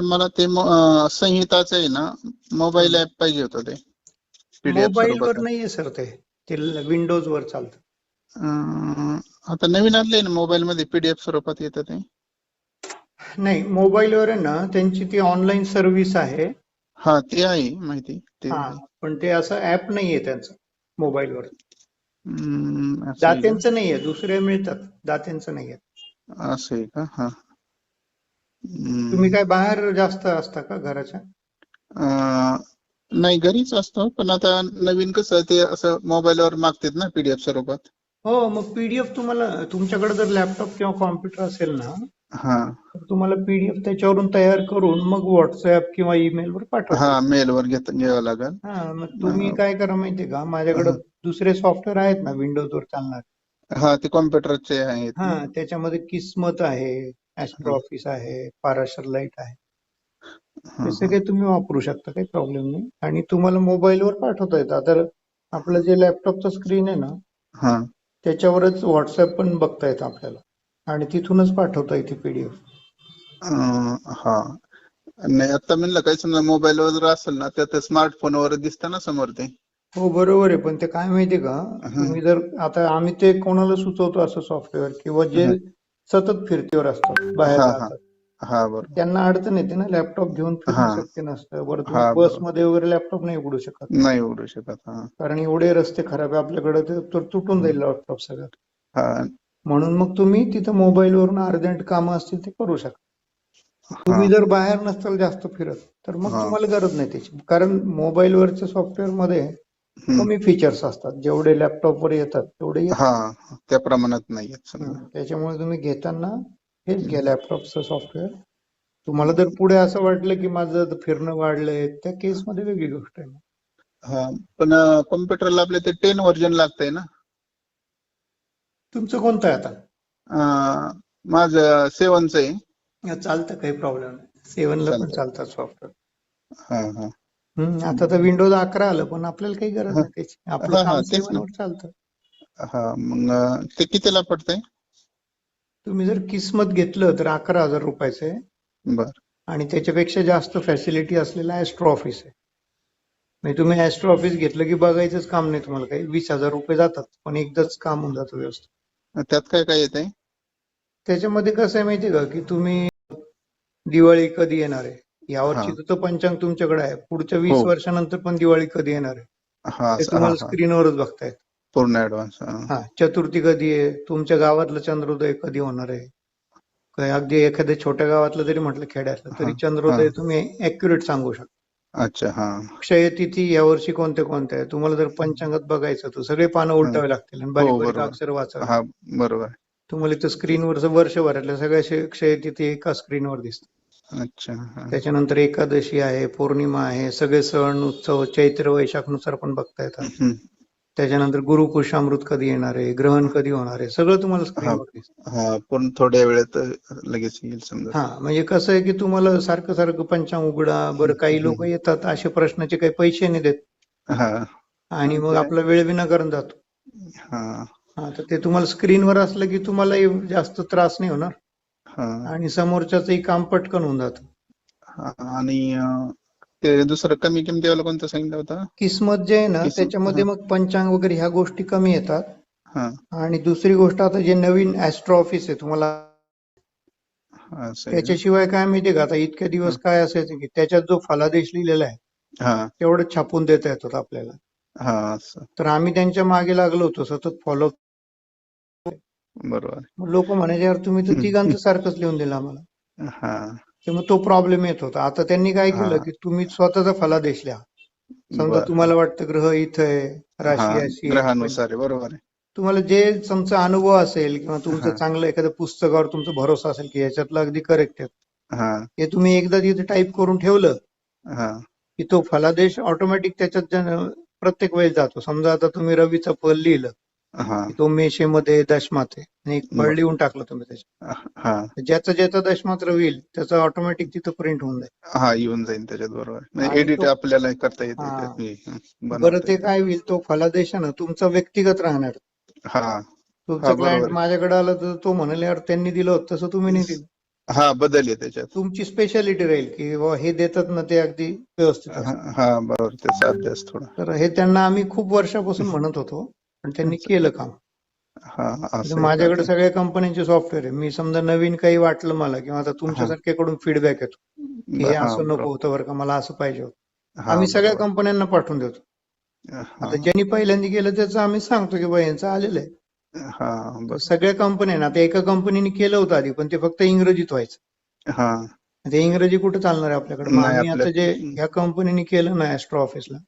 तर मला ते संहिताचं आहे ना मोबाईल ऍप पाहिजे होतं ते. पीडीएफ मोबाईल वर नाहीये सर ते. ते विंडोज वर चालतं. अं, आता नवीन आणलंय ना मोबाईल मध्ये पीडीएफ स्वरूपात येतं ते? नाही मोबाईल वर आहे ना त्यांची ती ऑनलाईन सर्व्हिस आहे. हा ते आहे माहिती. ते हा. पण ते असं ऍप नाहीये त्यांचं आहे का? दात्यांचं नाहीये दुसरे मिळतात दात्यांचं नाहीये. असं आहे का? हा. तुम्ही काय बाहेर जास्त असता का घराच्या? नाही घरीच असतो पण आता नवीन कसं ते असं मोबाईलवर मागतात ना पीडीएफ स्वरूपात. हो मग पीडीएफ तुम्हाला तुमच्याकडे जर लॅपटॉप किंवा कॉम्प्युटर असेल ना हा. तुम्हाला पीडीएफ त्याच्यावरून तयार करून मग व्हॉट्सअप किंवा ईमेल वर पाठवा. हा मेलवर घेत घ्यावं लागेल. हा मग तुम्ही. काय करा माहितीये का? माझ्याकडे. दुसरे सॉफ्टवेअर आहेत ना विंडोज वर चालणार. हा ते कॉम्प्युटरचे आहेत. हा त्याच्यामध्ये किस्मत आहे ऍस्ट्रो ऑफिस आहे पाराशर लाइट आहे. हा, हे सगळे तुम्ही वापरू शकता काही प्रॉब्लेम नाही. आणि तुम्हाला मोबाईलवर पाठवता येतं तर आपलं जे लॅपटॉपचं स्क्रीन आहे ना हा. त्याच्यावरच व्हॉट्सअप पण बघता येतं आपल्याला. आणि तिथूनच पाठवता येते पीडीएफ हा. नाही आता म्हणलं काय समजा मोबाईलवर जर असेल ना तर ते स्मार्टफोनवर दिसतं ना समोर ते. हो बरोबर आहे. पण ते काय माहितीये का? तुम्ही जर आता आम्ही ते कोणाला सुचवतो असं सॉफ्टवेअर किंवा जे. सतत फिरतीवर असतात बाहेर. राहतात हा बरोबर त्यांना अडचण येते ना लॅपटॉप घेऊन फिरणं. शक्य नसतं बरं तुम्ही बरोबर. बसमध्ये वगैरे लॅपटॉप नाही उघडू शकत नाही उघडू शकत हा कारण एवढे रस्ते खराब आहे आपल्याकडे ते तर तुटून जाईल लॅपटॉप सगळं हा म्हणून मग तुम्ही तिथं मोबाईल वरून अर्जंट कामं असतील ते करू शकता हा तुम्ही जर बाहेर नसताल जास्त फिरत तर मग हा. तुम्हाला गरज नाही त्याची कारण मोबाईल वरच्या सॉफ्टवेअरमध्ये. कमी फीचर्स असतात. जेवढे लॅपटॉप वर येतात तेवढे हा त्या प्रमाणात नाही. त्याच्यामुळे तुम्ही घेताना हेच घ्या लॅपटॉपचं सॉफ्टवेअर तुम्हाला जर पुढे असं वाटलं की माझं फिरणं वाढलंय त्या केस मध्ये वेगळी गोष्ट आहे हा पण कॉम्प्युटरला आपले ते टेन व्हर्जन लागतंय ना? तुमचं कोणतं आहे आता? माझं सेवनचं आहे. चालतं काही प्रॉब्लेम नाही. सेव्हनला पण चालतं. चालतात सॉफ्टवेअर हा हा. आता तर विंडोज अकरा आलं पण आपल्याला काही गरज. नाही त्याची. आपलं काम तेच ना. सेव्हन वर चालतं. हा मग ते कितीला पडतंय? तुम्ही जर किस्मत घेतलं तर अकरा हजार रुपयाचं आहे. बर. आणि त्याच्यापेक्षा जास्त फॅसिलिटी असलेला ऍस्ट्रो ऑफिस आहे. म्हणजे तुम्ही ऍस्ट्रो ऑफिस घेतलं की बघायचंच काम नाही तुम्हाला काही. वीस हजार रुपये जातात पण एकदाच काम होऊन जातं व्यवस्थित. त्यात काय काय येतंय? त्याच्यामध्ये कसं आहे माहितीये का? की तुम्ही दिवाळी कधी येणार आहे? यावर्षी. तर पंचांग तुमच्याकडे आहे. पुढच्या वीस हो. वर्षानंतर पण दिवाळी कधी येणार आहे? हा ते तुम्हाला स्क्रीनवरच बघता येतं पूर्ण ऍडव्हान्स हा. चतुर्थी कधी आहे? तुमच्या गावातलं चंद्रोदय कधी होणार आहे? काय अगदी एखाद्या छोट्या गावातलं जरी म्हटलं खेड्यातलं तरी चंद्रोदय. तुम्ही अॅक्युरेट सांगू शकता. अच्छा हा. क्षयतिथी यावर्षी कोणत्या कोणत्या आहे? तुम्हाला जर पंचांगात बघायचं तर सगळे पानं उलटावे लागतील आणि बारीक हो, बारीक बरोबर. अक्षर वाचावे हा बरोबर. तुम्हाला इथं स्क्रीनवर वर्षभरातल्या सगळ्या क्षय- क्षयतिथी एका स्क्रीनवर दिसतात. अच्छा त्याच्यानंतर एकादशी आहे पौर्णिमा आहे सगळे सण उत्सव चैत्र वैशाखनुसार पण बघता येतात. त्याच्यानंतर गुरुपुषामृत कधी येणार आहे ग्रहण कधी होणार आहे सगळं तुम्हाला पण थोड्या वेळेत लगेच येईल समजा. हा म्हणजे कसं आहे की तुम्हाला सारखं सारखं पंचांग उघडा बरं काही लोक येतात अशा प्रश्नाचे काही पैसे नाही देत. आणि मग आपला वेळ विनाकारण जातो. हा. तर ते तुम्हाला स्क्रीनवर असलं की तुम्हाला जास्त त्रास नाही होणार. आणि समोरच्याचंही काम पटकन होऊन जातं. आणि ते दुसरं कमी किमतीवालं कोणतं सांगितलं होतं? किस्मत जे आहे ना त्याच्यामध्ये. मग पंचांग वगैरे ह्या गोष्टी कमी येतात. आणि दुसरी गोष्ट आता जे नवीन ऍस्ट्रो ऑफिस आहे तुम्हाला? त्याच्याशिवाय काय माहितीये का? आता इतके दिवस काय असायचं की त्याच्यात जो फलादेश लिहिलेला आहे हा. तेवढं छापून देता येतात आपल्याला. हा तर आम्ही त्यांच्या मागे लागलो होतो सतत फॉलो बरोबर. लोक म्हणायचे यार तुम्ही तर. तिघांचं सारखंच लिहून दिलं आम्हाला. हा. तर मग तो प्रॉब्लेम येत होता. आता त्यांनी काय केलं हा. की तुम्ही स्वतःचा फलादेश लिहा समजा बरं. तुम्हाला वाटतं ग्रह इथं आहे हा राशी अशी आहे. ग्रहानुसार आहे बरोबर आहे. तुम्हाला जे तुमचा अनुभव असेल किंवा तुमचं. चांगलं एखाद्या पुस्तकावर तुमचा भरोसा असेल की याच्यातलं अगदी करेक्ट आहे. हा. हे तुम्ही एकदा तिथे टाईप करून ठेवलं हा. की तो फलादेश ऑटोमॅटिक त्याच्यात जन- प्रत्येक वेळेस जातो. समजा आता तुम्ही रवीचं फल लिहिलं. हा. तो मेषेमध्ये दशमात आहे. आणि एक बरं. लिहून टाकलं तुम्ही त्याच्यात. हा ज्याचं ज्याचं दशमात रवी येईल त्याचं ऑटोमॅटिक तिथं प्रिंट होऊन जाईल. हा येऊन जाईल त्याच्यात बरोबर. आणि एडिट तो- आपल्याला करता येते हा. त्यात हे, हं, बरं बनवता ते. काय होईल तो फलादेश आहे ना तुमचा व्यक्तिगत राहणार. हा. तुमचा हा, बरोबर. क्लायंट आहे. माझ्याकडे आला तर तो म्हणाल यार त्यांनी दिलं होतं तसं तुम्ही नाही दिलं. हा बदल आहे त्याच्यात. तुमची स्पेशालिटी राहील की बुवा हे देतात ना ते अगदी व्यवस्थित. हा हा, बरोबर त्याचा अभ्यास थोडा. तर हे त्यांना आम्ही खूप वर्षापासून म्हणत होतो. पण त्यांनी केलं काम हा म्हणजे माझ्याकडे? सगळ्या कंपन्यांचे सॉफ्टवेअर आहे मी समजा नवीन काही वाटलं मला किंवा आता तुमच्यासारख्याकडून फीडबॅक येतो की हे असं नको. होतं बरं का मला असं पाहिजे होतं आम्ही सगळ्या. कंपन्यांना पाठवून देतो आता ज्यांनी पहिल्यांदा केलं त्याचं आम्ही सांगतो की बाबा यांचं आलेलं आहे हा. सगळ्या कंपन्यांना आता एका कंपनीने केलं होतं आधी पण ते फक्त इंग्रजीत व्हायचं ते इंग्रजी कुठे चालणार आहे आपल्याकडे? मग नाही, आम्ही आता आपल्या- जे ह्या कंपनीने केलं ना ऍस्ट्रो ऑफिसला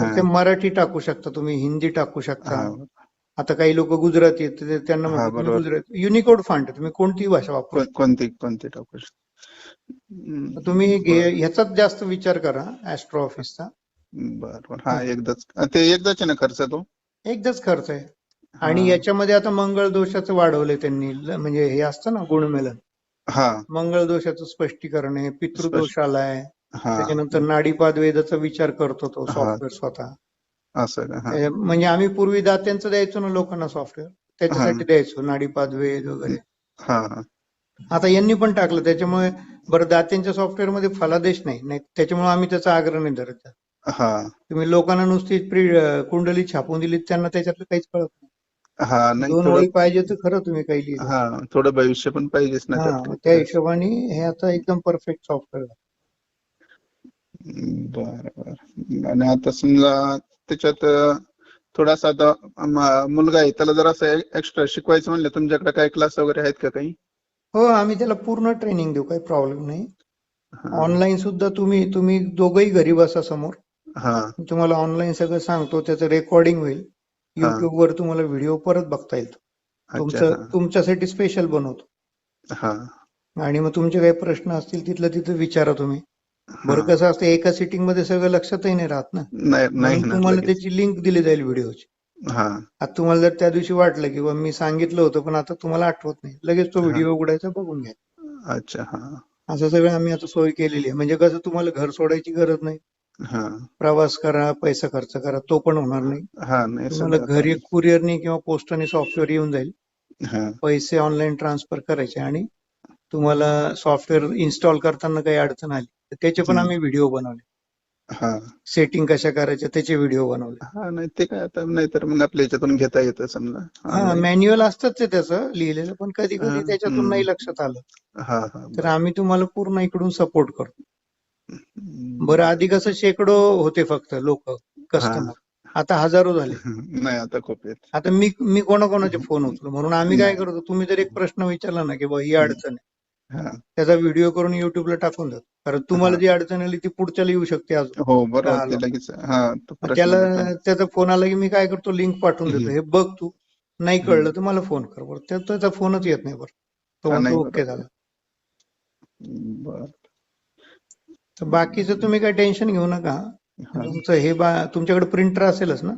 तर ते मराठी टाकू शकता तुम्ही हिंदी टाकू शकता. हा. आता काही लोक गुजराती आहेत तर त्यांना हा, म्हणतात तुम्ही बरोबर. गुजरात. युनिकोड फॉन्ट आहे तुम्ही कोणतीही भाषा वापरू कोणती कोणती टाकू शकता. तुम्ही घे- ह्याचाच जास्त विचार करा ऍस्ट्रो ऑफिसचा बरोबर हा एकदाच. ते एकदाच आहे ना खर्च तो? एकदाच खर्च आहे. हा. आणि याच्यामध्ये आता मंगळ दोषाचं वाढवलंय त्यांनी. ल- म्हणजे हे असतं ना गुणमेलन. मंगळ दोषाचं स्पष्टीकरण आहे पितृदोष आलाय. हा. त्याच्यानंतर नाडीपाद वेदाचा विचार करतो तो. सॉफ्टवेअर स्वतः. म्हणजे आम्ही पूर्वी दात्यांचं द्यायचो ना लोकांना सॉफ्टवेअर त्याच्यासाठी. द्यायचो नाडीपाद वेद वगैरे. आता यांनी पण टाकलं त्याच्यामुळे बरं दात्यांच्या सॉफ्टवेअरमध्ये फलादेश नाही नाही त्याच्यामुळे आम्ही त्याचा आग्रह नाही धरत. हा. तुम्ही लोकांना नुसती कुंडली छापून दिली त्यांना त्याच्यातलं काहीच कळत नाही. हा नाही दोन थोडं ओळी पाहिजे तर खरं तुम्ही काही लिहिलं. हा थोडं भविष्य पण पाहिजेच ना हा त्यात. त्या हिशोबाने हे आता एकदम परफेक्ट सॉफ्टवेअर बर बर. आणि आता समजा त्याच्यात अं, थोडासा आता म- मुलगा आहे त्याला जर असं एक्स्ट्रा शिकवायचं म्हणलं तुमच्याकडे काही क्लास वगैरे आहेत का काही? हो आम्ही त्याला पूर्ण ट्रेनिंग देऊ काही प्रॉब्लेम नाही. हा. ऑनलाईन सुद्धा तुम्ही तुम्ही दोघंही घरी बसा समोर. हा. मी तुम्हाला ऑनलाईन सगळं सांगतो त्याचं रेकॉर्डिंग होईल. हा. युट्यूब वर तुम्हाला व्हिडिओ परत बघता येईल अच्छा तुमचं तुमच्यासाठी स्पेशल बनवतो. हा. आणि मग तुमचे काही प्रश्न असतील तिथलं तिथं विचारा तुम्ही. हा. बरं कसं असतं एका सिटिंगमध्ये सगळं लक्षातही नाही राहत ना. नाही नाही म्हणून ना तुम्हाला लगेच. त्याची लिंक दिली जाईल व्हिडिओची हा. आता तुम्हाला जर त्या दिवशी वाटलं की बा मी सांगितलं होतं पण आता तुम्हाला आठवत नाही. लगेच तो हा. व्हिडिओ उघडायचा बघून घ्या. अच्छा हा. असं सगळं आम्ही आता सोय केलेली आहे. म्हणजे कसं तुम्हाला घर सोडायची गरज नाही. हा. प्रवास करा पैसा खर्च करा तो पण होणार नाही. हा नाही तुम्हाला सगळं घरी कुरिअरने किंवा पोस्टाने सॉफ्टवेअर येऊन जाईल. हा. पैसे ऑनलाईन ट्रान्सफर करायचे आणि तुम्हाला सॉफ्टवेअर इन्स्टॉल करताना काही अडचण आली तर त्याचे पण हम्म. आम्ही व्हिडिओ बनवले. हा. सेटिंग कशा करायच्या त्याचे व्हिडिओ बनवले. हा नाही ते काय आता नाहीतर मग आपल्या याच्यातून घेता येतं समजा. हा online. मॅन्युअल असतंच ते त्याचं लिहिलेलं पण कधी कधी हा, त्याच्यातून हम्म. नाही लक्षात आलं. हा हा तर आम्ही तुम्हाला पूर्ण इकडून सपोर्ट करतो. बरं. आधी कसं शेकडो होते फक्त लोक कस्टमर आता हजारो झाले. नाही आता खूप आहेत. आता मी मी कोणाकोणाचे फोन उचलो? म्हणून आम्ही काय. करतो तुम्ही जर एक प्रश्न विचारला ना की बा ही अडचण आहे. त्याचा व्हिडिओ करून युट्यूबला टाकून देतो. कारण तुम्हाला. जी अडचण आली ती पुढच्याला येऊ शकते अजून. हो बरोबर त्याला. त्याचा फोन आला की मी काय करतो लिंक पाठवून देतो. हे बघ तू. नाही कळलं तर मला फोन कर. बरं त्या- त्याचा फोनच येत नाही बरं. तो ओके. झालं. बर. तर बाकीचं तुम्ही काही टेन्शन घेऊ नका. हा. तुमचं हे बा तुमच्याकडे प्रिंटर असेलच ना?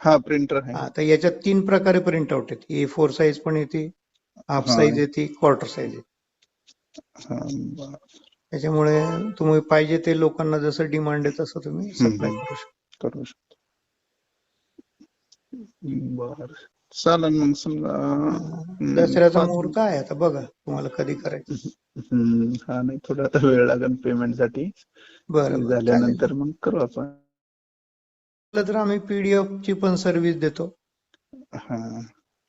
हा प्रिंटर आहे. तर याच्यात तीन प्रकारे प्रिंट आउट येते. ए फोर साईज पण येते हाफ. साईज येते क्वार्टर साईज येते. त्याच्यामुळे तुम्ही पाहिजे ते लोकांना जसं डिमांड आहे तसं तुम्ही सप्लाय. करू शकता. करू शकतो. बर. चालेल मग समजा. हम्म, दसऱ्याचा पाच- मुहूर्त आहे आता? बघा तुम्हाला कधी करायचं. हम्म, हा नाही थोडा आता वेळ लागेल पेमेंटसाठी बरं बरं चालेल. झाल्यानंतर मग करू आपण. म्हटलं तर आम्ही पीडीएफ ची पण सर्व्हिस देतो. हा.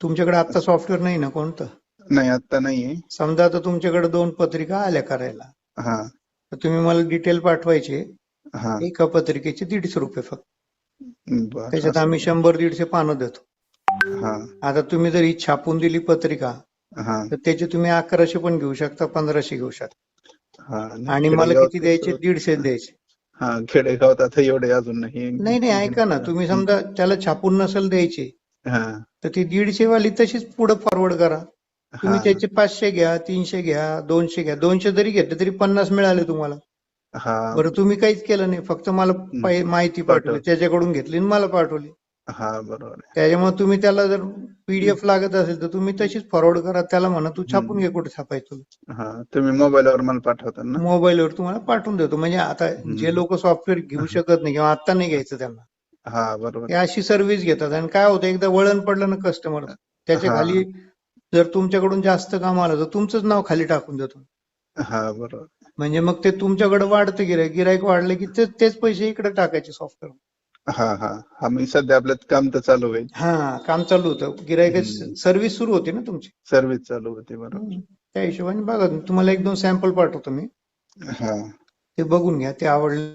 तुमच्याकडे आता सॉफ्टवेअर नाही ना कोणतं? नाही आता नाहीये. समजा आता तुमच्याकडे दोन पत्रिका आल्या करायला. हा. तर तुम्ही मला डिटेल पाठवायचे. हा. एका पत्रिकेचे दीडशे रुपये फक्त. बर त्याच्यात आम्ही शंभर दीडशे पानं देतो. हा. आता तुम्ही जर ही छापून दिली पत्रिका हा. तर त्याचे तुम्ही अकराशे पण घेऊ शकता पंधराशे घेऊ शकता. हा. आणि मला किती द्यायचे? दीडशे द्यायचे. हा खेडेगावात आता एवढे अजून नाही. नाही नाही ऐका ना. तुम्ही समजा त्याला छापून नसेल द्यायचे हा. तर ती दीडशे वाली तशीच पुढे फॉरवर्ड करा. तुम्ही हा. त्याचे पाचशे घ्या तीनशे घ्या दोनशे घ्या. दोनशे जरी घेतले तरी पन्नास मिळाले तुम्हाला. हा. बरं तुम्ही काहीच केलं नाही. फक्त मला माहिती पाठवली. पाठव. त्याच्याकडून घेतली आणि मला पाठवली. हा बरोबर आहे. त्याच्यामुळे तुम्ही त्याला जर पीडीएफ लागत असेल तर तुम्ही तशीच फॉरवर्ड करा त्याला म्हणा तू छापून. घे कुठे छापायचं. हा तुम्ही मोबाईलवर मला पाठवता ना? मोबाईलवर तुम्हाला पाठवून देतो. म्हणजे आता. जे लोक सॉफ्टवेअर घेऊ शकत नाही किंवा आता नाही घ्यायचं त्यांना. हा बरोबर. हे अशी सर्व्हिस घेतात आणि काय होतं एकदा वळण पडलं ना कस्टमर त्याच्या हा. खाली जर तुमच्याकडून जास्त काम आलं तर तुमचंच नाव खाली टाकून देतो. हा बरोबर. म्हणजे मग ते तुमच्याकडे वाढतं गिरायक गिरायक वाढले की ते- तेच पैसे इकडे टाकायचे सॉफ्टवेअर हा हा. हा मी सध्या आपल्यात काम तर चालू होईल हा काम चालू होतं. गिरायक. सर्व्हिस सुरू होती ना तुमची? सर्व्हिस चालू होती बरोबर. त्या हिशोबाने बघा तुम्हाला एक दोन सॅम्पल पाठवतो मी. हा. ते बघून घ्या ते आवडले